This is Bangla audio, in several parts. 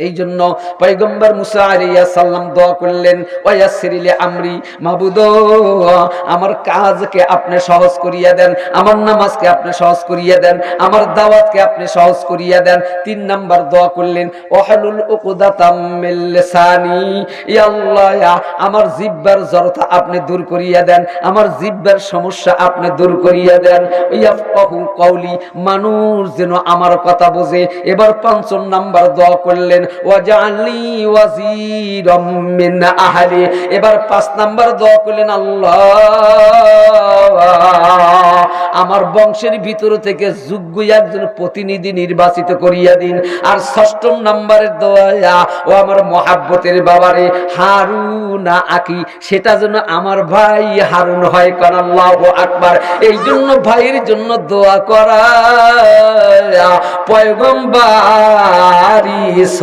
এই জন্য পয়গম্বর মুসা আলিয়া সাল্লাম দোয়া করলেন ওয়াসিরিলে আমরি মাহবুদ আমার কাজকে আপনি সহজ করিয়া দেন, আমার নামাজকে আপনি সহজ করিয়া দেন, আমার দাওয়াতকে আপনি সহজ করিয়া দেন। তিন নাম্বার দোয়া করলেন, ওয়াহলুল উকদাতাম মিন লিসানি, ইয়া আল্লাহ ইয়া আমার জিহ্বার জড়তা আপনি দূর করিয়া দেন, আমার জিহ্বার সমস্যা আপনি দূর করিয়া দেন। ইয়াফকাহু কওলি, মানুষ যেন আমার কথা বোঝে। এবার পঞ্চম নাম্বার দোয়া করলেন মিন আহলি। এবার পাঁচ নাম্বার দোয়া করলেন, আল্লাহ, আমার বংশের ভিতর থেকে যোগ্য একজন প্রতিনিধি নির্বাচিত করিয়া দিন। আর ষষ্ঠম নাম্বারের দোয়া, ও আমার মহাব্বতের বাবারে, হারুনা আকি সেটা যেন আমার ভাই হারুন হয়। কারণ আল্লাহ আকবার। এই জন্য ভাইয়ের জন্য দোয়া করা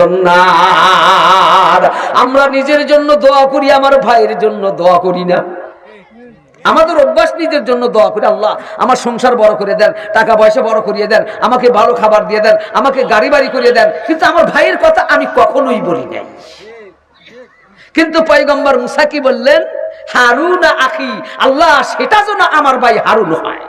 সন্ন্যার। আমরা নিজের জন্য দোয়া করি, আমার ভাইয়ের জন্য দোয়া করি না। আমাদের অভ্যাস নিজের জন্য দোয়া করে, আল্লাহ, আমার সংসার বড় করে দেন, টাকা পয়সা বড় করিয়ে দেন, আমাকে ভালো খাবার দিয়ে দেন, আমাকে গাড়ি বাড়ি করিয়ে দেন। কিন্তু আমার ভাইয়ের কথা আমি কখনোই বলি নাই। কিন্তু পয়গম্বর মুসাকি বললেন? হারুন আখি, আল্লাহ, সেটা যেন আমার ভাই হারুন হয়।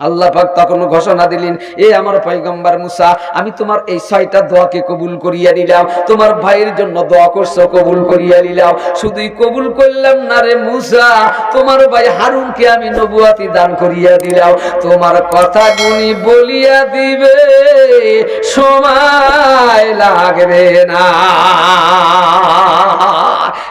আল্লাহ পাক তখন ঘোষণা দিলেন, এ আমার পয়গম্বর মুসা, আমি তোমার এই ছয়টা দোয়াকে কবুল করিয়া নিলাম, তোমার ভাইয়ের জন্য দোয়া করছ, কবুল করিয়া নিলাম। শুধুই কবুল করলাম না রে মুসা, তোমার ভাই হারুনকে আমি নবুয়াতি দান করিয়া দিলাম। তোমার কথা গুনি বলিয়া দিবে, সময় লাগবে না।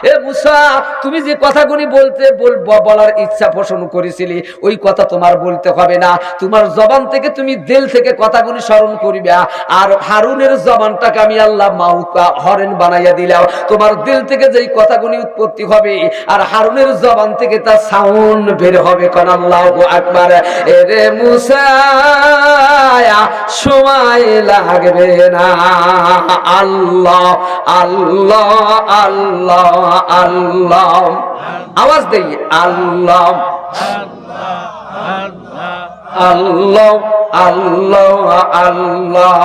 এ মুসা, তুমি যে কথাগুলি বলতে বল- বলার ইচ্ছা পোষণ করেছিলি, ওই কথা তোমার বলতে হবে না। তোমার জবান থেকে তুমি দিল থেকে কথাগুলি স্মরণ করিবে। আর হারুনের জবানটাকে আমি আল্লাহ মাউকা হরেন বানাইয়া দিলাম। তোমার দিল থেকে যেই কথাগুলি উৎপত্তি হবে, আর হারুনের জবান থেকে তার সাউন্ড বের হবে কোন আল্লাহ আকবার। এরে মুসা সময় লাগবে না। আল্লাহ আল্লাহ আল্লাহ আল্লাহ। আওয়াজ দেই, আল্লাহ আল্লাহ আল্লাহ আল্লাহ।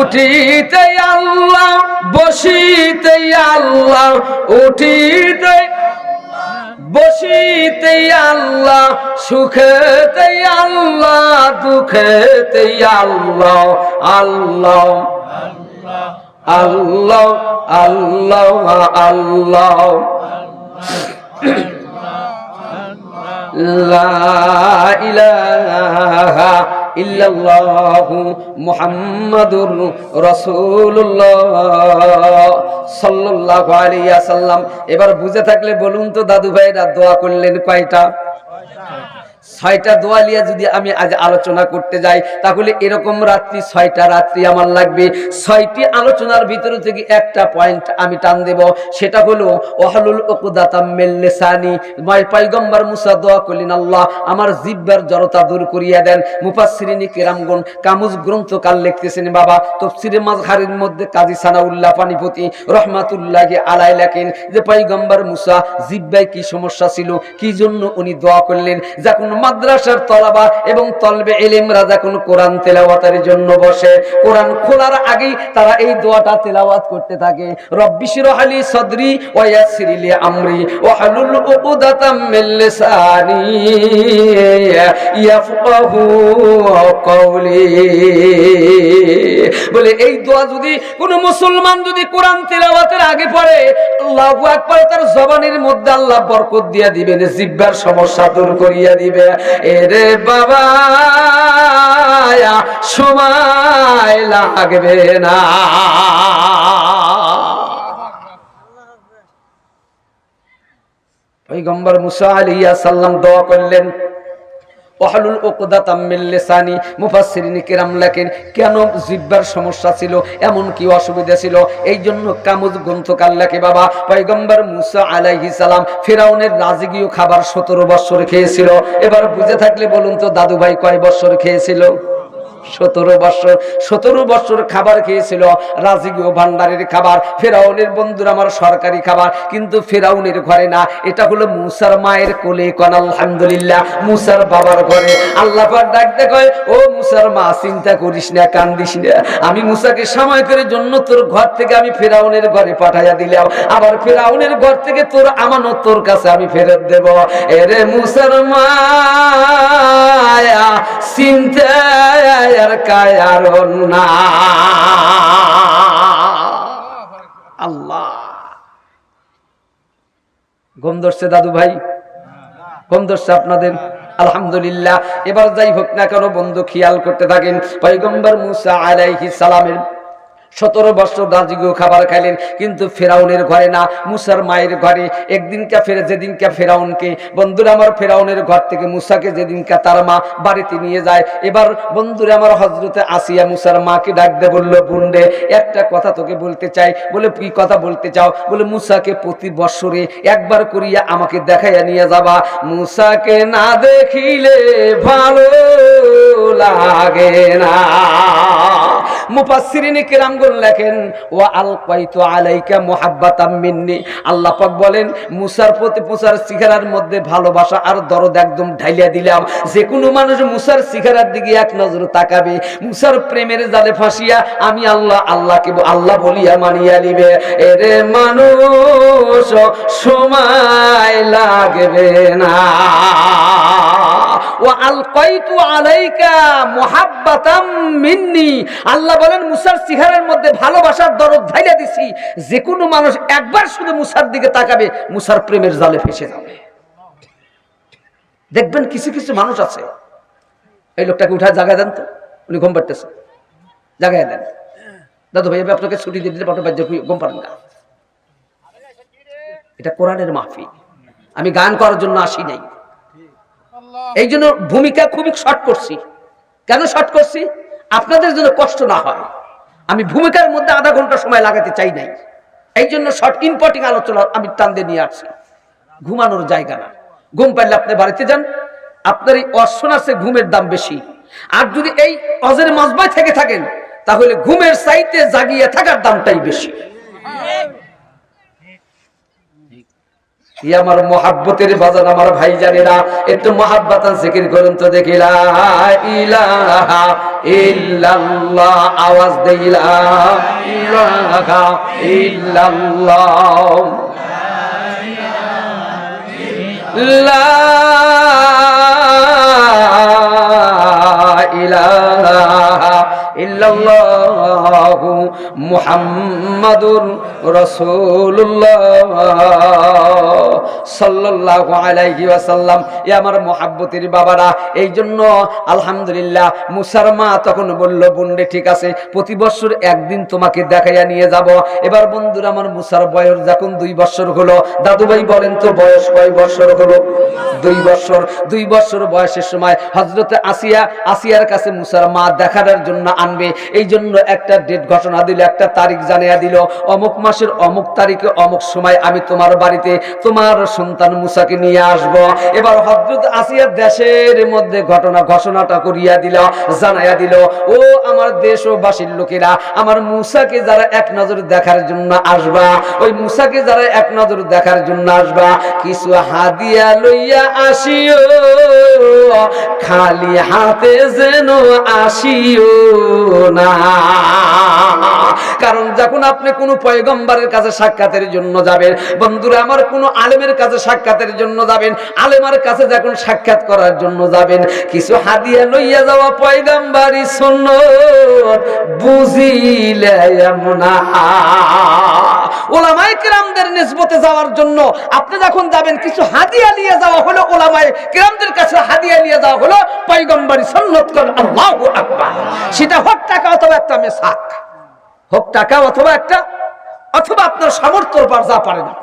উঠিতে আল্লাহ, বসিতে আল্লাহ, উঠিতে, বসিতে আল্লাহ, সুখেতে আল্লাহ, দুঃখেতে আল্লাহ আল্লাহ। আল্লাহ আল্লাহ আল্লাহ। ইল্লাল্লাহু মুহাম্মাদুর রাসূলুল্লাহ সাল্লাল্লাহু আলাইহি ওয়াসাল্লাম। এবার বুঝে থাকলে বলুন তো দাদু ভাইরা দোয়া করলেন কয়টা? ছয়টা দোয়া লিয়া যদি আমি আজ আলোচনা করতে যাই, তাহলে এরকম রাত্রি, ছয়টা রাত্রি আমার লাগবে। ছয়টি আলোচনার ভিতরে থেকে একটা পয়েন্ট আমি টান দেব, সেটা হলো, ওয়াহলুল উকদাতাম মিন লিসানি। মাই পয়গম্বর মুসা দোয়া করলেন, আল্লাহ, আমার জিহ্বার জড়তা দূর করিয়া দেন। মুফাসসিরিনি কিরামগণ কামুজ গ্রন্থকার লিখতেছেন, বাবা, তফসিরে মাজহারের মধ্যে কাজী সানাউল্লাহ পানিপতি রহমাতুল্লাহি আলাই লেখেন যে, পয়গম্বর মুসা জিব্বায় কি সমস্যা ছিল? কি জন্য উনি দোয়া করলেন? যখন মাদ্রাসার তলাবা এবং তলবে এলিমরা যখন কোরআন তেলাওয়াতের জন্য বসে। কোরআন খোলার আগেই তারা এই দোয়াটা তেলাওয়াত করতে থাকে। রব্বি শিরহালি সদরি ওয়া ইয়াসসির আমরি ওয়া হালুল উকদাতাম মিন ইয়াফকাহু কওলি। বলে এই দোয়া যদি কোন মুসলমান যদি কোরআন তেলাওয়াতের আগে পড়ে, আল্লাহু আকবার তার জবানের মধ্যে আল্লাহ বরকত দিয়া দিবেন জিহ্বার সমস্যা দূর করিয়া দিবে। এরে বাবা সময় লাগবে না। পৈগম্বর মুসা আলিয়া সাল্লাম দোয়া করলেন ওয়াহলুল ওকদা মিন লিসানি, মুফাসসিরিন কিরাম লেখেন, কেন জিব্বার সমস্যা ছিল? এমন কি অসুবিধা ছিল? এই জন্য কামুজ গ্রন্থকার লেখে, বাবা, পয়গম্বর মুসা আলাইহি সালাম ফেরাউনের রাজকীয় খাবার 17 বছর খেয়েছিল। এবার বুঝে থাকলে বলুন তো দাদু ভাই কয় বছর খেয়েছিল? সতেরো বছর সতেরো বছর খাবার খেয়েছিল রাজিগো ভান্ডারের খাবার, ফেরাউনের বন্ধুর আমার সরকারি খাবার, কিন্তু ফেরাউনের ঘরে না, এটা হলো মুসার মায়ের কোলে কন, আলহামদুলিল্লাহ, মুসার বাবার ঘরে। আল্লাহ পাক ডাক দেখো ও মুসার মা, চিন্তা করিস না, কান্দিস না। আমি মুসাকে সময় করে জন্য তোর ঘর থেকে আমি ফেরাউনের ঘরে পাঠাইয়া দিলাম। আবার ফেরাউনের ঘর থেকে তোর আমানত তোর কাছে আমি ফেরত দেব। এরে মুসার মায়া চিন্তা আর কায়ার না। আল্লাহ। ধরছে দাদু ভাই। কম ধরছে আপনাদের। আলহামদুলিল্লাহ। এবার যাই হোক না কেন, বন্ধু, খেয়াল করতে থাকেন। পৈগম্বর মুসা আলাইহি সালামের সতেরো বছর রাজিগো খাবার খাইলেন, কিন্তু ফেরাউনের ঘরে না, মুসার মায়ের ঘরে। একদিনকা ফেরে যেদিনকা ফেরাউনকে, বন্ধুরা আমার ফেরাউনের ঘর থেকে মুসাকে যেদিনকা তার মা বাড়িতে নিয়ে যায়, এবার বন্ধুরা আমার হজরতে আসিয়া মুসার মাকে ডাক দে বলল বুন্ডে একটা কথা তোকে বলতে চাই। বলে, কি কথা বলতে চাও? বলে, মুসাকে প্রতি বৎসরে একবার করিয়া আমাকে দেখাইয়া নিয়ে যাবা। মুসাকে না দেখিলে ভালো লাগে না। মুফাসসিরিনে কেরামগুন লেখেন, ওয়া আলকাইতু আলাইকা মুহাব্বাতাম মিন্নি। আল্লাহ পাক বলেন, মুসার প্রতি মুসার সিগারার মধ্যে ভালোবাসা আর দরদ একদম ঢাইলিয়া দিলাম। যে কোনো মানুষ মুসার সিগারার দিকে এক নজর তাকাবে, মুসার প্রেমের জালে ফাঁসিয়া আমি আল্লাহ, আল্লাহকে ব- আল্লাহ বলিয়া মানিয়া নিবে। এরে মানুষ, সময় লাগবে না। আলাইকা মিন্নি। বলেন, মুসার মধ্যে ভালোবাসার দিছি। মানুষ একবার শুধু মুসার দিকে তাকাবে প্রেমের জালে যাবে। দেখবেন কিছু কিছু মানুষ আছে। এই লোকটাকে উঠায় জায়গায় দেন তো, উনি ঘুম পাড়তেছে। জায়গায় দেন। দাদু ভাই, আমি আপনাকে ছুটি দিয়ে দিলে পাঠক ঘুম পারেন না। এটা কোরআনের মাহফিল। আমি গান করার জন্য আসি নাই। এই জন্য ভূমিকা খুবই শর্ট করছি। কেন শর্ট করছি? আপনাদের জন্য কষ্ট না হয়। আমি ভূমিকার মধ্যে আধা ঘণ্টা সময় লাগাতে চাই নাই। এই জন্য শর্ট ইম্পর্টিং আলোচনা আমি টান দিয়ে নিয়ে আসছি। ঘুমানোর জায়গা না। ঘুম পাইলে আপনি বাড়িতে যান। আপনার এই অর্শন আছে, ঘুমের দাম বেশি। আর যদি এই অজের মজবায় থেকে থাকেন, তাহলে ঘুমের সাইতে জাগিয়ে থাকার দামটাই বেশি। আমার মহাব্বতের বাজার আমার ভাই জানেরা একটু মহাব্বাতান জিকির করুন তো দেখি ইলাহা ইল্লাল্লাহ, আওয়াজ দেই ইলাহা ইল্লাল্লাহ। লা ইলাহা ইল্লাল্লাহু মুহাম্মাদুর রাসূলুল্লাহ সাল্লাল্লাহু এ আমার মহাব্বতের বাবারা এই জন্য আলহামদুলিল্লাহ মুসার মা তখন বলল বন্ডে ঠিক আছে, প্রতি বছর একদিন তোমাকে দেখাইয়া নিয়ে যাব। এবার বন্ধুরা, আমার মুসার বয়স যখন দুই বছর হলো দাদু দাদুভাই বলেন তো, বয়স কয় বছর হলো? দুই বছর দুই বছর বয়সের সময় হজরতে আসিয়া, আসিয়ার কাছে মুসার মা দেখানোর জন্য আনবে। এই জন্য একটা ডেট ঘোষণা দিল, একটা তারিখ জানিয়ে দিল। অমুক মাসের অমুক তারিখে অমুক সময় আমি তোমার বাড়িতে তোমার সন্তান মুসাকে নিয়ে আসব। এবার হজরত আসিয়া দেশের মধ্যে ঘটনা ঘোষণাটা করিয়া দিল, জানাইয়া দিল, ও আমার দেশ ও বাসীর লোকেরা, আমার মুসাকে যারা এক নজর দেখার জন্য আসবা, ওই মুসাকে যারা এক নজর দেখার জন্য আসবা, কিছু হাদিয়া লইয়া আসিও, খালি হাতে যেন আসিও। না। কারণ যখন আপনি কোনো পয়গম্বরের কাছে সাক্ষাতের জন্য যাবেন, বন্ধুরা, আমার কোনো আলেমের কাছে সাক্ষাতের জন্য যাবেন, আলেমার কাছে যখন সাক্ষাৎ করার জন্য যাবেন, কিছু হাদিয়া লইয়া যাওয়া পয়গম্বারি শূন্য বুঝিলে না। ওলামাই কিরামদের নিসবতে যাওয়ার জন্য আপনি যখন যাবেন, কিছু হাদিয়া নিয়ে যাওয়া হলো ওলামাই কিরামদের কাছে, হাদিয়া নিয়ে যাওয়া হলো পয়গম্বরী সন্ন্যত করেন সেটা হোক টাকা অথবা একটা মেসাক হোক টাকা অথবা একটা, অথবা আপনার সামর্থ্য যা পারে আপনি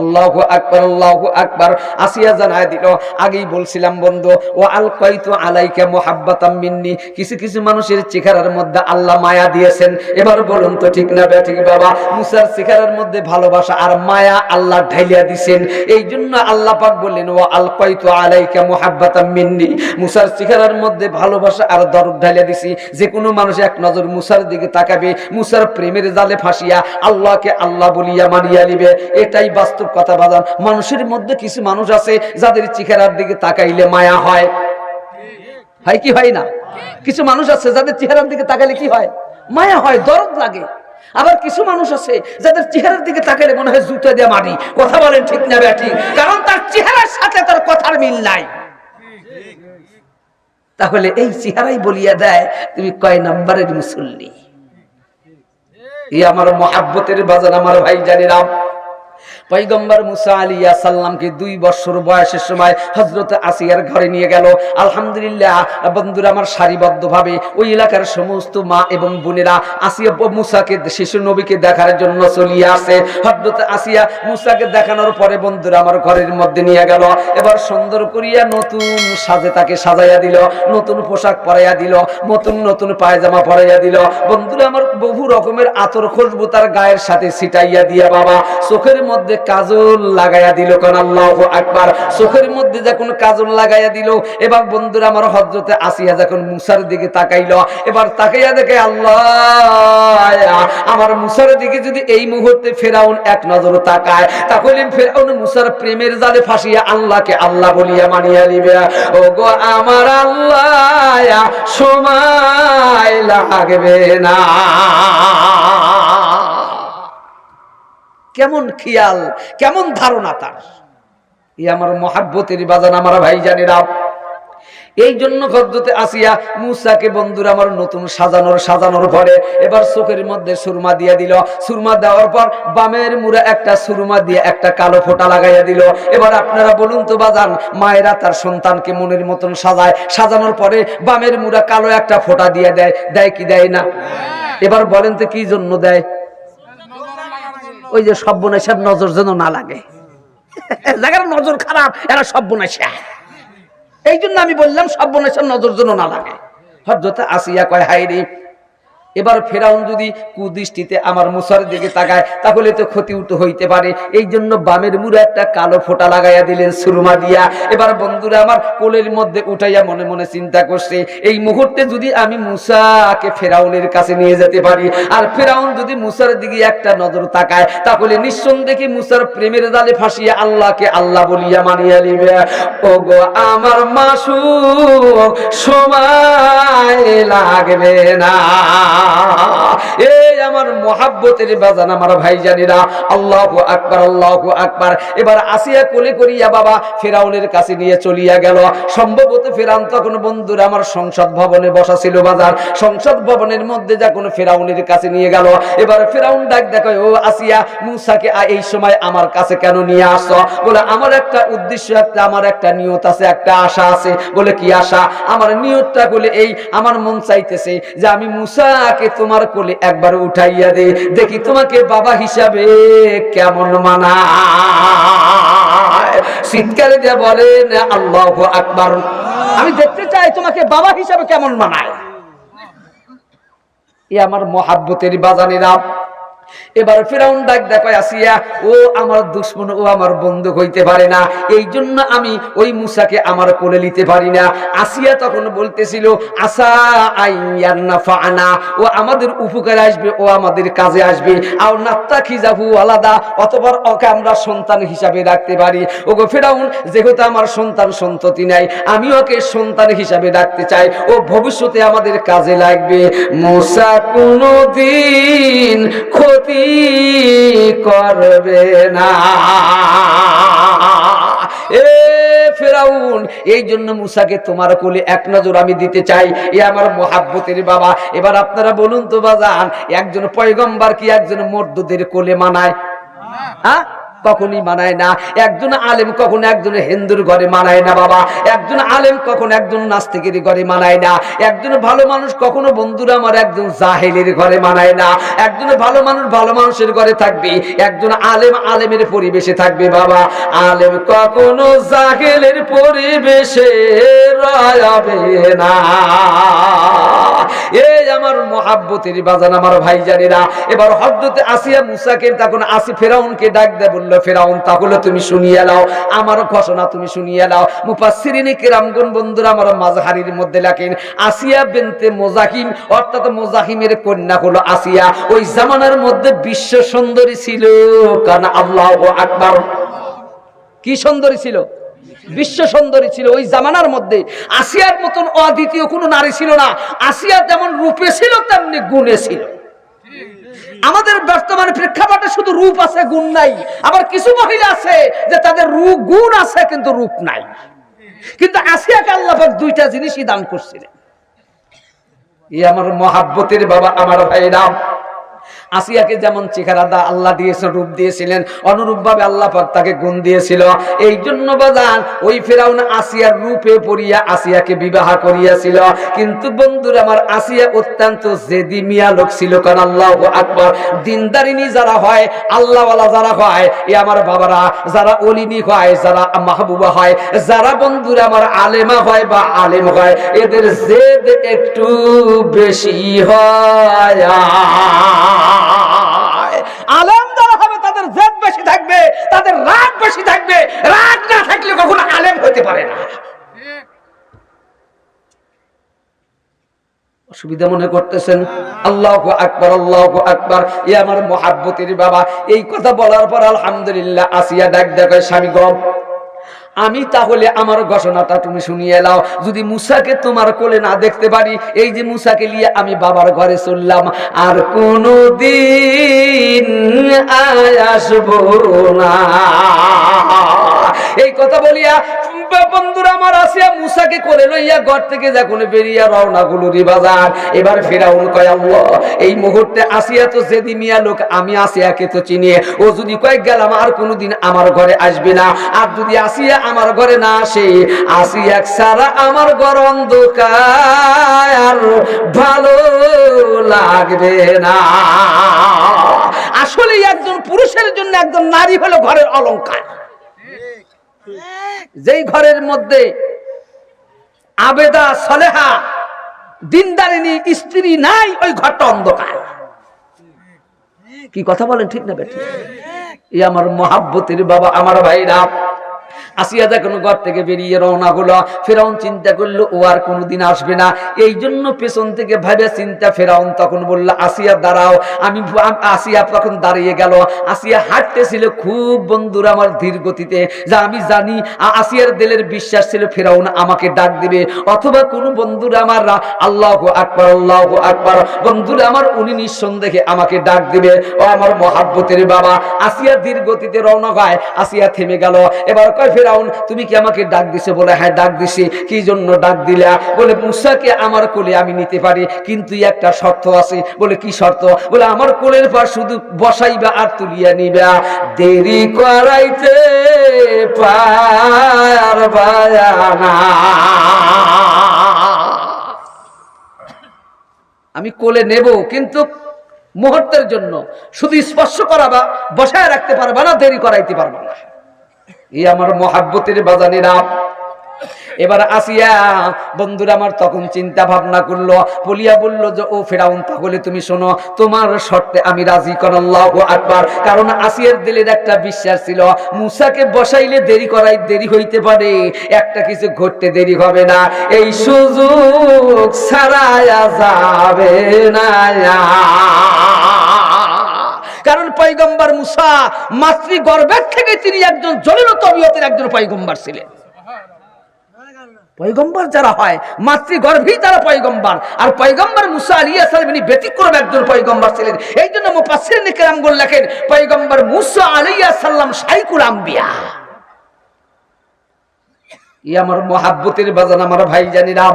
আল্লাহ আকবার আল্লাহ আকবার। আসিয়া জানায় দিল, আগেই বলছিলাম বন্ধু, ও আল কয়তু আলাইকা মোহাব্বাতাম মিন্নি। কিছু কিছু মানুষের চেহারার মধ্যে আল্লাহ মায়া দিয়েছেন। এবার বলুন তো ঠিক না ঠিক বাবা? মুসার চেহারার মধ্যে ভালোবাসা আর মায়া আল্লাহ ঢাইলিয়া দিছেন। এই জন্য আল্লাহ পাক বললেন, ও আল কয়তু আলাইকা মোহাব্বাতাম মিন্নি। মুসার চেহারার মধ্যে ভালোবাসা আর দরদ ঢাইলিয়া দিছি। যে কোনো মানুষ এক নজর মুসার দিকে তাকাবে, মুসার প্রেমের জালে ফাঁসিয়া আল্লাহকে আল্লাহ বলিয়া মানিয়া নিবে। এটাই বাস্তব কথা বাদান। মানুষের মধ্যে কিছু মানুষ আছে যাদের চেহারার দিকে তাকাইলে মায়া হয়। হয় কি হয় না? কিছু মানুষ আছে যাদের চেহারার দিকে তাকাইলে কি হয়? মায়া হয়, দরদ লাগে। আবার কিছু মানুষ আছে যাদের চেহারার দিকে তাকাইলে মনে হয় জুতো দিয়ে মারি কথা বলেন ঠিক না ব্যাটি? কারণ তার চেহারার সাথে তার কথার মিল নাই। তাহলে এই চেহারাই বলিয়া দেয়, তুমি কয় নাম্বারের মুসল্লি? এই আমার মহাব্বতের বাজার আমার ভাই জানিরাম পৈগম্বর মুসা আলিয়া সাল্লামকে দুই বছর বয়সের সময় হজরত আসিয়ার ঘরে নিয়ে গেল। আলহামদুলিল্লাহ, বন্ধুরা আমার সারিবদ্ধ ভাবে ওই এলাকার সমস্ত মা এবং বোনেরা আসিয়া মুসাকে, শিশু নবীকে দেখার জন্য চলিয়ে আসে। হজরত আসিয়া মুসাকে দেখানোর পরে বন্ধুরা আমার ঘরের মধ্যে নিয়ে গেল। এবার সুন্দর করিয়া নতুন সাজে তাকে সাজাইয়া দিল, নতুন পোশাক পরাইয়া দিল, নতুন নতুন পায়জামা পরাইয়া দিল। বন্ধুরা আমার বহু রকমের আতর খুশবু তার গায়ের সাথে ছিটাইয়া দিয়া বাবা, চোখের মধ্যে কাজল লাগাইয়া দিল, কোন আল্লাহ আকবার। চোখের মধ্যে যখন কাজল লাগাইয়া দিল, এবার বন্ধুরা আমার হজরতে আসিয়া যখন মুসার দিকে তাকাইল, এবার তাকাইয়া দেখে আল্লাহ, আমার মুসার দিকে যদি এই মুহূর্তে ফেরাউন এক নজর তাকায় তাহলে ফেরাউন মুসার প্রেমের জালে ফাঁসিয়া আল্লাহকে আল্লাহ বলিয়া মানিয়া নিবে। ও গো আমার আল্লাহ, সময় লাগবে না। কেমন খেয়াল কেমন ধারণা তার? এই আমার মহাব্বতের বাজান আমার ভাই জানেরা এই জন্য হজরতে আসিয়া মুসাকে বন্ধুরা আমার নতুন সাজানোর সাজানোর পরে এবার চোখের মধ্যে সুরমা দিয়ে দিল। সুরমা দেওয়ার পর বামের মুড়া একটা সুরমা দিয়ে একটা কালো ফোঁটা লাগাইয়া দিল। এবার আপনারা বলুন তো বাজান মায়েরা তার সন্তানকে মনের মতন সাজায়। সাজানোর পরে বামের মুড়া কালো একটা ফোঁটা দিয়ে দেয়। দেয় কি দেয় না? এবার বলেন তো কি জন্য দেয়? ওই যে সব্যনাশের নজর যেন না লাগে। জায়গার নজর খারাপ এরা সব্যনাশা এই জন্য আমি বললাম সব্যনাশের নজর যেন না লাগে। হজরতে আসিয়া কয় হাইরে এবার ফেরাউন যদি কুদৃষ্টিতে আমার মুসার দিকে তাকায়, তাহলে তো ক্ষতি হইতে পারে। এই জন্য বামের মুড়ে একটা কালো ফোঁটা লাগাইয়া দিলেন সুরমা দিয়া। এবার বন্ধুরা, আমার কোলের মধ্যে উঠাইয়া মনে মনে চিন্তা করছে, এই মুহূর্তে যদি আমি মুসাকে ফেরাউনের কাছে নিয়ে যেতে পারি, আর ফেরাউন যদি মুসার দিকে একটা নজর তাকায়, তাহলে নিঃসন্দেহে মুসার প্রেমের জালে ফাঁসিয়ে আল্লাহকে আল্লাহ বলিয়া মানিয়া নিবে। ও গো আমার মাসু সময় লাগবে না। এই আমার মহাব্বতের বাজান আমার ভাই জানিরা আল্লাহ আকবার আল্লাহ আকবার। এবার আসিয়া কোলে করিয়া বাবা ফেরাউনের কাছে নিয়ে চলিয়া গেল। সম্ভবত ফেরাউন তখন বন্ধুরা আমার সংসদ ভবনে বসা ছিল বাজার। সংসদ ভবনের মধ্যে যখন ফেরাউনের কাছে নিয়ে গেল, এবার ফেরাউন ডাক দেখো, ও আসিয়া, মুসাকে এই সময় আমার কাছে কেন নিয়ে আসো বলে, আমার একটা উদ্দেশ্য একটা, আমার একটা নিয়ত আছে, একটা আশা আছে। বলে, কি আশা? আমার নিয়তটা বলে, এই আমার মন চাইতেছে যে আমি মুসাকে তোমার কোলে একবার উঠাইয়া দে। দেখি তোমাকে বাবা হিসাবে কেমন মানা শীতকালে যা বলেন, আল্লাহ আকবার। আমি দেখতে চাই তোমাকে বাবা হিসাবে কেমন মানায়। এ আমার মহাব্বতের বাজানেরা। এবার ফেরাউন ডাক দেখো আসিয়া, ও আমার দুশ্মন, ও আমার বন্ধু হইতে পারে না। এই জন্য আমি ওই মুসাকে আমার কোলে নিতে পারি না। আসিয়া তখন বলতেছিল, আসা আইয়ান্না ফানা ও আমাদের উপকারে আসবে, ও আমাদের কাজে আসবে। আর নাত্তা খিজাহু আলাদা অতবার ওকে আমরা সন্তান হিসাবে রাখতে পারি। ও গো ফেরাউন, যেহেতু আমার সন্তান সন্ততি নাই, আমি ওকে সন্তান হিসাবে রাখতে চাই। ও ভবিষ্যতে আমাদের কাজে লাগবে। মুসা কোনো দিন কোনদিন ক্ষতি করবে না। এ ফেরাউন, এই জন্য মুসাকে তোমার কোলে এক নজর আমি দিতে চাই। এ আমার মহাব্বতের বাবা। এবার আপনারা বলুন তো বাজান, একজন পয়গম্বার কি একজন মর্দদের কোলে মানায়? হ্যাঁ? কখনই মানায় না। একজন আলেম কখনো একজন হিন্দুর ঘরে মানায় না বাবা। একজন আলেম কখনো একজন নাস্তিকের ঘরে মানায় না। একজন ভালো মানুষ কখনো বন্ধুরা আমার একজন জাহেলের ঘরে মানায় না। একজন ভালো মানুষ ভালো মানুষের ঘরে থাকবে। একজন আলেম আলেমের পরিবেশে থাকবে বাবা। আলেম কখনো জাহেলের পরিবেশে রয়াবে না। এই আমার মহাব্বতের বাজান আমার ভাই জানেরা এবার হজরতে আসিয়া তখন আসি ফেরাউনকে ডাক বলল, ফেরাউন, তাহলে তুমি শুনিয়ে আমার ঘোষণা তুমি শুনিয়ে কিরামগুন বন্ধুরা আমার মাজহারির মধ্যে লেখেন, আসিয়া বিনতে মোজাহিম, অর্থাৎ মোজাহিমের কন্যা হলো আসিয়া, ওই জামানার মধ্যে বিশ্ব সুন্দরী ছিল। কারণ আল্লাহ আকবার। কি সুন্দরী ছিল? বিশ্ব সুন্দরী ছিল ওই জামানার মধ্যে। আসিয়ার মতন অদ্বিতীয় কোনো নারী ছিল না। আসিয়া যেমন রূপে ছিল, তেমনি গুণে ছিল। আমাদের বর্তমানে প্রেক্ষাপটে শুধু রূপ আছে, গুণ নাই। আবার কিছু মহিলা আছে যে তাদের রূপ গুণ আছে, কিন্তু রূপ নাই। কিন্তু আসিয়াকে আল্লাহ পাক দুইটা জিনিসই দান করছিলেন। এই আমার মহাব্বতের বাবা, আমার ভাইরাম আসিয়াকে যেমন চেহারা দা আল্লাহ দিয়েছে, রূপ দিয়েছিলেন অনুরূপ ভাবে আল্লাহ পাক তাকে গুণ দিয়েছিল। এই জন্য বাজান, ওই ফেরাউন আসিয়ার রূপে পড়িয়া আসিয়াকে বিবাহ করিয়াছিল। কিন্তু বন্ধুরা আমার আসিয়া অত্যন্ত জেদি মিয়া লোক ছিল, কারণ আল্লাহ আকবর। দিনদারিনী যারা হয়, আল্লাহওয়ালা যারা হয়, এ আমার বাবারা, যারা অলিনী হয়, যারা মাহবুবা হয়, যারা বন্ধুরা আমার আলেমা হয় বা আলেম হয়, এদের জেদ একটু বেশি হয়। আলেম যারা হবে তাদের জেদ বেশি থাকবে, তাদের রাগ বেশি থাকবে। রাগ না থাকলে কখনো আলেম হতে পারে না। অসুবিধা মনে করতেছেন? আল্লাহ আকবর আল্লাহ আকবর। এ আমার মহাব্বতের বাবা। এই কথা বলার পর আলহামদুলিল্লাহ, আসিয়া ডাক দেখে, স্বামী গম আমি তাহলে আমার ঘোষণাটা তুমি শুনিয়ে এলাও যদি মুসাকে তোমার কোলে না দেখতে পারি, এই যে মুসাকে নিয়ে আমি বাবার ঘরে চললাম, আর কোনো দিন আসব না। এই কথা বলিয়া বন্ধুরা আমার আসিয়া মুসাকে লইয়া ঘর থেকে যখন বেরিয়া রওনা বাজার, এবার ফেরাউন এই মুহূর্তে আসিয়া তো যেদি মিয়া লোক, আমি আসিয়াকে তো চিনি। ও যদি কয়েক গেলাম, আর কোনোদিন আমার ঘরে আসবে না। আর যদি আসিয়া আমার ঘরে না আসে আসিয়া সারা আমার ঘর অন্ধকার ভালো লাগবে না। আসলে একজন পুরুষের জন্য একজন নারী হলো ঘরের অলংকার। যেই ঘরের মধ্যে আবেদা সলেহা, দিনদারিনী, স্ত্রী নাই, ওই ঘরটা অন্ধকার। কি কথা বলেন ঠিক না বেটি এই আমার মহাব্বতের বাবা, আমার ভাইরা। আসিয়া যখন ঘর থেকে বেরিয়ে রওনা হলো। ফেরাউন চিন্তা করল, ও আর কোনোদিন আসবে না। এই জন্য পেছন থেকে ভাবে চিন্তা ফেরাউন তখন বলল, আসিয়া দাঁড়াও। আমি আসিয়া তখন দাঁড়িয়ে গেল। আসিয়া হাঁটতেছিল খুব বন্ধুরা আমার ধীর গতিতে। যা আমি জানি আসিয়ার দিলের বিশ্বাস ছিল ফেরাউন আমাকে ডাক দিবে। অথবা কোনো বন্ধুরা আমার আল্লাহ আকবর আল্লাহ আকবর। বন্ধুরা আমার উনি নিঃসন্দেহে আমাকে ডাক দিবে। ও আমার মহাব্বতের বাবা, আসিয়া ধীর গতিতে রওনা হয়। আসিয়া থেমে গেল। এবার কয় ফেরাউন, তুমি কি আমাকে ডাক দিছে? বলে হ্যাঁ ডাক দিছি। কি জন্য ডাক দিলা? বলে, মুসাকে আমার কোলে আমি নিতে পারি, কিন্তু একটা শর্ত আছে। বলে, কি শর্ত? বলে, আমার কোলের পর শুধু বসাইবা আর তুলিয়া নিবা। দেরি করাইতে আমি কোলে নেব, কিন্তু মুহূর্তের জন্য শুধু স্পর্শ করাবা, বসায় রাখতে পারবা না, দেরি করাইতে পারবা না। এই আমার মহাব্বতের বাজানিরা। এবার আসিয়া বন্ধুরা আমার তখন চিন্তা ভাবনা করল, বলিয়া বলল যে, ও ফেরাউন, তাহলে তুমি শোনো, তোমার শর্তে আমি রাজি করল্লাহ আকবার। কারণ আসিয়ার দিলের একটা বিশ্বাস ছিল, মুসাকে বসাইলে দেরি করাই দেরি হইতে পারে, একটা কিছু ঘটতে দেরি হবে না। এই সুযোগ ছাড়ায়া যাবে না। মুসা মাতৃ গর্ভের থেকে তিনি একজন জলিল তবিয়তের একজন পৈগম্বর ছিলেন। পয়গম্বর যারা হয়, মাতৃগর্ভেই তারা পয়গম্বর। আর পয়গম্বর মুসা আলিয়া সালাম ইনি ব্যতিক্রম একজন পয়গম্বর ছিলেন। এই জন্য মুফাসসির নিকরাম গোল লেখেন, পয়গম্বর মুসা আলাইহিস সালাম শাইকুল আম্বিয়া। ই আমার মহাব্বতের বাজান, আমার ভাই জানিরাম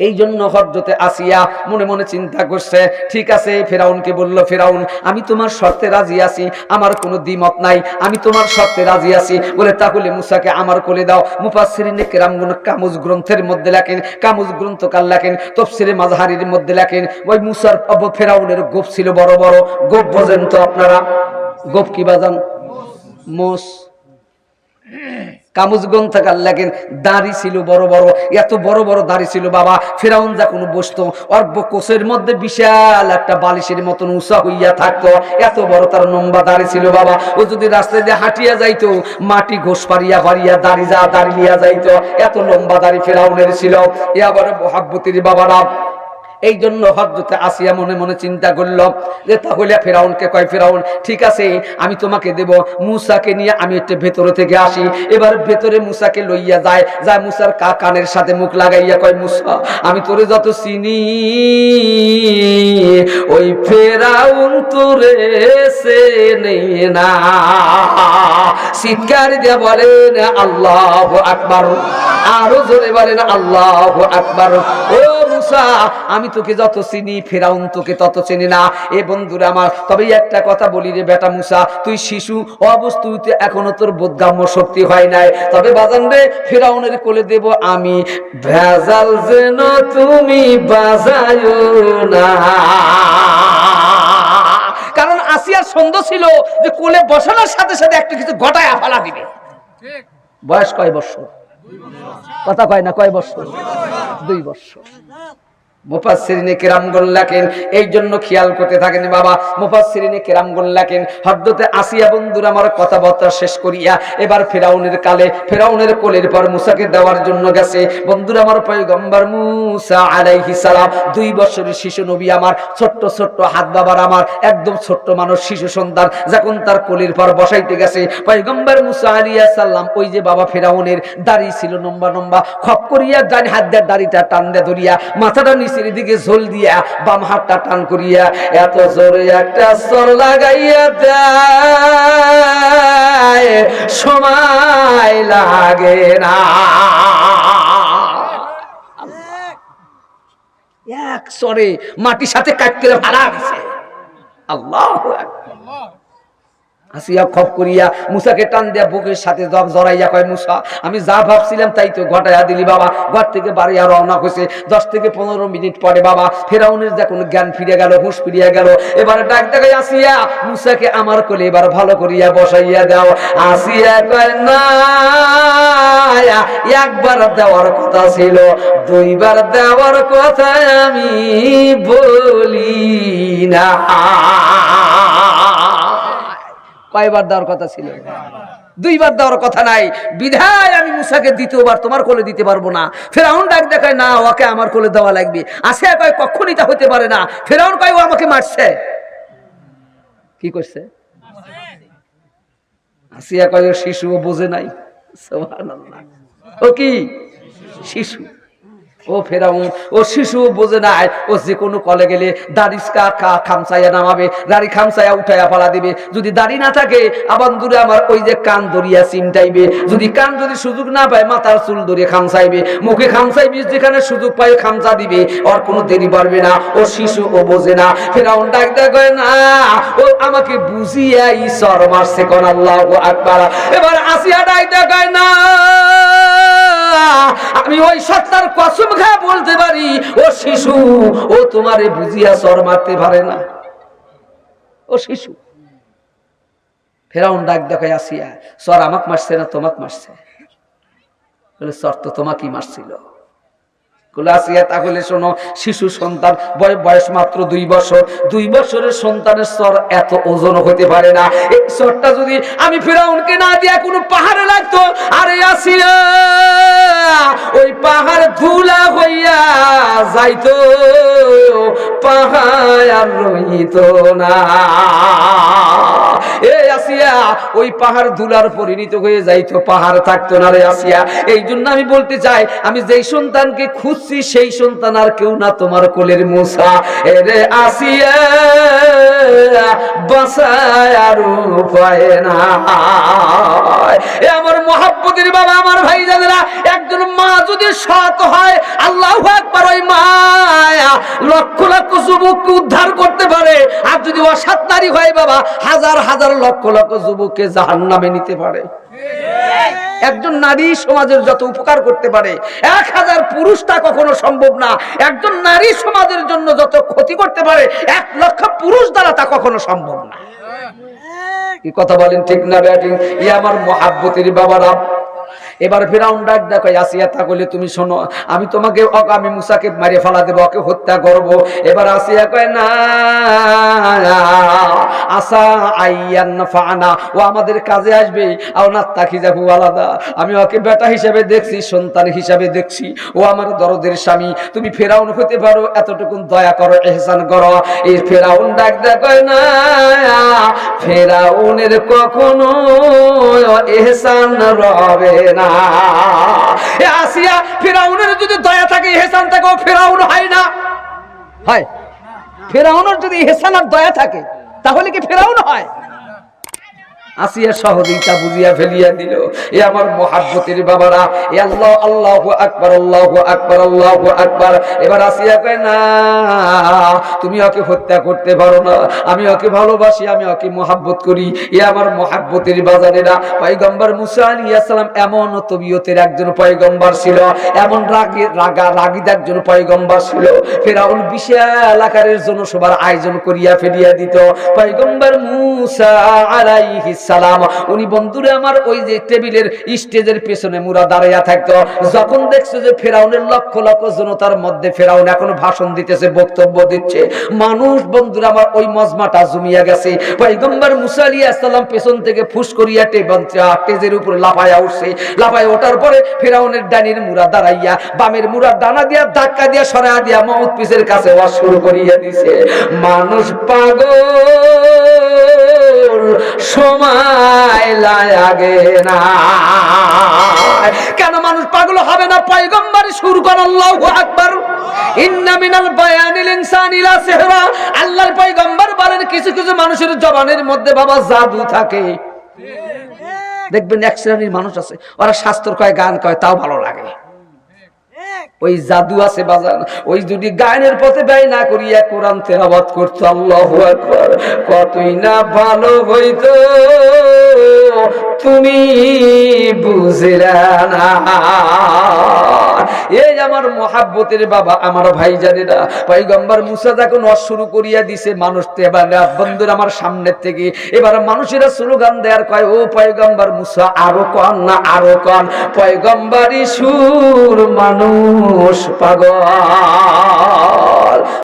এই জন্য হরজতে আসিয়া মনে মনে চিন্তা করছে, ঠিক আছে, ফেরাউনকে বলল, ফেরাউন, আমি তোমার শর্তে রাজি আছি, আমার কোনো দ্বিমত নাই, আমি তোমার শর্তে রাজি আছি। বলে, তাহলে মুসাকে আমার কোলে দাও। মুফাসসিরিনে কেরামগুন কামুজ গ্রন্থের মধ্যে লেখেন, কামুজ গ্রন্থকার লেখেন, তফসিরে মাঝহারির মধ্যে লেখেন, ওই মুসার ফেরাউনের গোপ ছিল বড় বড়, গোপ বোঝেন তো আপনারা? গোপ কি বাজান? মোষ। কামুজ গ্রন্থকার লেখেন দাড়ি ছিল বড় বড়, এত বড় বড় ছিল বাবা, ফেরাউন বসতো, অর্ব কোষের মধ্যে বিশাল একটা বালিশের মতন উষা হইয়া থাকতো, এত বড় তার লম্বা দাড়ি ছিল বাবা, ও যদি রাস্তায় হাঁটিয়া যাইতো, মাটি ঘোষ পারিয়া পারিয়া দাড়ি যা দাড়ি লিয়া যাইতো, এত লম্বা দাড়ি ফেরাউনের ছিল, এ আবার মহাব্বতির বাবারা এই জন্য হজরতে আসিয়া মনে মনে চিন্তা করল যে তাহলে ফেরাউনকে কয়, ফেরাউন, ঠিক আছে, আমি তোমাকে দেব। মুসাকে নিয়ে আমি একটু ভেতরে থেকে আসি। এবার ভেতরে মুসাকে লইয়া যায়। যায় মুসার কা কানের সাথে মুখ লাগাইয়া কয়, মুসা, আমি তোরে যত চিনি, ওই ফেরাউন তোরে সে নেই না। চিৎকার দিয়ে বলেন, আল্লাহ আকবার। আরও জোরে বলেন, আল্লাহ আকবার। ও মুসা, আমি তোকে যত চিনি ফেরাউন তোকে তত চিনি না। এ বন্ধুরা আমার তবে একটা কথা বলি রে বেটা মুসা তুই শিশু অবস্তুতে এখনও তোর বোধগাম্য শক্তি হয় নাই। তবে বাজান রে ফেরাউনের কোলে দেব আমি। ভেজাল যেন তুমি বাজায় না। কারণ আসিয়ার সন্দেহ ছিল যে কোলে বসানোর সাথে সাথে একটা কিছু গটায় আফালা দিবে। বয়স কয় বছর কথা কয় না কয় বছর দুই বছর মুফাসসিরিনে কেরামগণ লেখেন এই জন্য খেয়াল করতে থাকেন বাবা, মুফাসসিরিনে কেরামগণ লেখেন হদ্দতে আসিয়া বন্ধুরা আমার কথাবার্তা শেষ করিয়া এবার ফেরাউনের কালে, ফেরাউনের কোলের পর মুসাকে দেওয়ার জন্য গেছে। বন্ধুরা আমার পয়গম্বর মুসা আলাইহিস সালাম, দুই বছরের শিশু নবী আমার, ছোট্ট ছোট্ট হাত বাবার আমার, একদম ছোট্ট মানুষ, শিশু সন্তান, যখন তার কোলের পর বসাইতে গেছে। পয়গম্বর মুসা আলাইহিস সালাম, ওই যে বাবা ফেরাউনের দাড়ি ছিল লম্বা লম্বা, খপ করিয়া দাড়ি হাত দিয়ে দাড়িটা টান দিয়ে ধরিয়া, মাথাটা নিচের দিকে ঝোল দিয়া বাম হাতটা টান করিয়া এত জোরে একটা সর লাগাইয়া দেয়, সময় লাগে না। এক সরে মাটির সাথে কাটতে ভাড়া দিছে। আল্লাহ আসিয়া খপ করিয়া মুসাকে টান দিয়া বুকের সাথে জড়াইয়া কয়, মুসা, আমি যা ভাবছিলাম তাই তো ঘটাইয়া দিলি বাবা। ঘর থেকে বাড়িয়া রওনা হয়েছে দশ থেকে পনেরো মিনিট পরে বাবা, ফেরাউনের যখন জ্ঞান ফিরে গেল, হুঁশ ফিরিয়া গেল। এবার ডাক দেখাই, আসিয়া, মুসাকে আমার কোলে এবার ভালো করিয়া বসাইয়া দাও। আসিয়া কয়, না, একবার দেওয়ার কথা ছিল। দুইবার দেওয়ার কথা আমি বলি না। কয়বার দেওয়ার কথা ছিল? দুইবার দেওয়ার কথা নাই। বিধায় আমি মুসাকে দ্বিতীয়বার তোমার কোলে দিতে পারব না। ফেরাউন ডাক দেখায়, না, ওকে আমার কোলে দেওয়া লাগবে। আসে কয়, কখনই তা হতে পারে না। ফেরাউন কয়, ও আমাকে মারছে। কি করছে? আসিয়া কয় শিশু, ও বোঝে নাই। ও কি? শিশু। ও ফেরাউন, ও শিশু বোঝে না ও যে কোনো কলে গেলে দাড়ি খামসাইয়া নামাবে, দাড়ি খামসাইয়া উঠাইয়া পালা দিবে। যদি দাড়ি না থাকে, আবার দূরে আমার ওই যে কান ধরিয়া চিমটাইবে যদি কান যদি সুযোগ না পায়, মাথার চুল ধরিয়ে খামসাইবে মুখে খামসাইবে যেখানে সুযোগ পায় খামসা দিবে। ওর কোনো দেরি পারবে না, ও শিশু ও বোঝে না। ফেরাউন ডাক দেখে না, ও আমাকে বুঝিয়া ঈশ্বর মারছে কোন আল্লাহ আকবার। এবার আসিয়া ডাক দেখায় না আমি ওই সত্তার কসম খায় বলতে পারি, ও শিশু, ও তোমারে বুঝিয়া সর মারতে পারে না। ও শিশু। ফেরাউন ডাক দেখায় আসিয়া সর আমাক মারছে না তোমাক মারছে? বলে সর তো তোমাকেই মারছিল। তাহলে শোনো, শিশু সন্তান, বয়- বয়স মাত্র দুই বছর। দুই বছরের সন্তানের স্তর এত ওজন হতে পারে না। এই স্তরটা যদি আমি ফেরাউনকে না দিয়া কোনো পাহাড়ে লাগতো, আরে আসিয়া, ওই পাহাড় ধুলা হইয়া না। ওই পাহাড় ধুলার পরিণত হয়ে যাইতো, পাহাড় থাকতো না রে আসিয়া। এই জন্য আমি বলতে চাই, আমি যেই সন্তানকে খুঁজছি সেই সন্তান আর কেউ না তোমার কোলের মুসা এরে আমার বাবা, আমার ভাই জানেরা একজন মা যদি সৎ হয়, আল্লাহ একবার ওই মা যুবককে উদ্ধার করতে পারে। আর যদি অসাত নারী হয় বাবা, হাজার হাজার লক্ষ লক্ষ যুবককে জাহান নামে নিতে পারে। একজন নারী সমাজের যত উপকার করতে পারে এক হাজার পুরুষ তা কখনো সম্ভব না। একজন নারী সমাজের জন্য যত ক্ষতি করতে পারে এক লক্ষ পুরুষ দ্বারা তা কখনো সম্ভব না। কি কথা বলেন ঠিক না ব্যাটিং? ই আমার মহাব্বতের বাবারা এবার ফেরাউন ডাক দেখো আসিয়া তা করলে তুমি শোনো, আমি তোমাকে আমি মুসাকে মারিয়ে ফেলা দেবো, ওকে হত্যা করব। এবার আসিয়া কয়, না, আসা আইয়ান ফানা ও আমাদের কাজে আসবে, আও না তাকি যাব আলাদা। আমি ওকে বেটা হিসাবে দেখছি, সন্তান হিসাবে দেখছি। ও আমার দরদের স্বামী, তুমি ফেরাউন হতে পারো, এতটুকুন দয়া করো, এহসান করো। এই ফেরাউন ডাক দেখো না, ফেরাউনের কখনো এহসান রবে না। এ আসিয়া ফেরাউনের যদি দয়া থাকে হেসান থাকে ফেরাউন হয় না। হয়। ফেরাউনের যদি হেসান আর দয়া থাকে, তাহলে কি ফেরাউন হয়? আসিয়া সহদিতা বুঝিয়া ফেলিয়া দিল। এ আমার মহাব্বতের বাবারা, এ আল্লাহ আল্লাহ আকবার আল্লাহ আকবার আল্লাহ আকবার। এবার আসিয়া কয়, না, তুমি ওকে হত্যা করতে পারো না। আমি ওকে ভালোবাসি, আমি ওকে মহাব্বত করি। এ আমার মহাব্বতের বাজারেরা পয়গম্বর মুসা আলী আসসালাম এমন তবিয়তের একজন পয়গম্বর ছিল, এমন রাগি, রাগা রাগিদ একজন পয়গম্বর ছিল। ফেরাউল বিশাল আকারের জনসভার আয়োজন করিয়া ফেলিয়া দিত। পয়গম্বর মুসা আলাইহিস সালাম উনি বন্ধুরে আমার ওই যে টেবিলের স্টেজের পেছনে মুরা দাঁড়াইয়া থাকতো। যখন দেখছে যে ফেরাউনের লক্ষ লক্ষ জনতার মধ্যে ফেরাউন এখন ভাষণ দিতেছে, বক্তব্য দিচ্ছে, মানুষ বন্ধুরা আমার ওই মজমাটা জমিয়া গেছে। পয়গম্বর মুসা আলাইহিস সালাম পেছন থেকে ফুস করিয়া টেজের উপরে লাফায়া উঠছে। লাফায় ওঠার পরে ফেরাউনের ডানির মুরা দাঁড়াইয়া, বামের মুরা ডানা দিয়া, ধাক্কা দিয়া, সরাইয়া দিয়া মহৎ পিসের কাছে ওয়াজ শুরু করিয়া দিছে। মানুষ পাগল। সময় লাগে না। কেন মানুষ পাগল হবে না? পয়গম্বর সুর আল্লাহু আকবার। ইন্না বায়ানিল ইনসানি লা সিহরা। আল্লাহর পয়গম্বর বলেন, কিছু কিছু মানুষের জবানের মধ্যে বাবা জাদু থাকে। দেখবেন এক শ্রেণির মানুষ আছে, ওরা শাস্ত্র কয়, গান কয়, তাও ভালো লাগে। ওই জাদু আছে বাজান ওই দুটি গায়নের পথে ব্যয় না করিয়া কোরআন তেরাবাদ করতো, আল্লাহ কতই না ভালো হইতো। তুমি বুঝলা না। এই আমার মহাব্বতের বাবা, আমার ভাই জানে না পয়গম্বর মুসা যখন অস শুরু করিয়া দিছে, মানুষ তো এবার বন্ধুর আমার সামনের থেকে। এবার মানুষেরা স্লোগান দেয়ার কয়, ও পয়গম্বর মুসা, আরও কন না, আরও কন। পয়গম্বরই সুর মানুষ পাগল।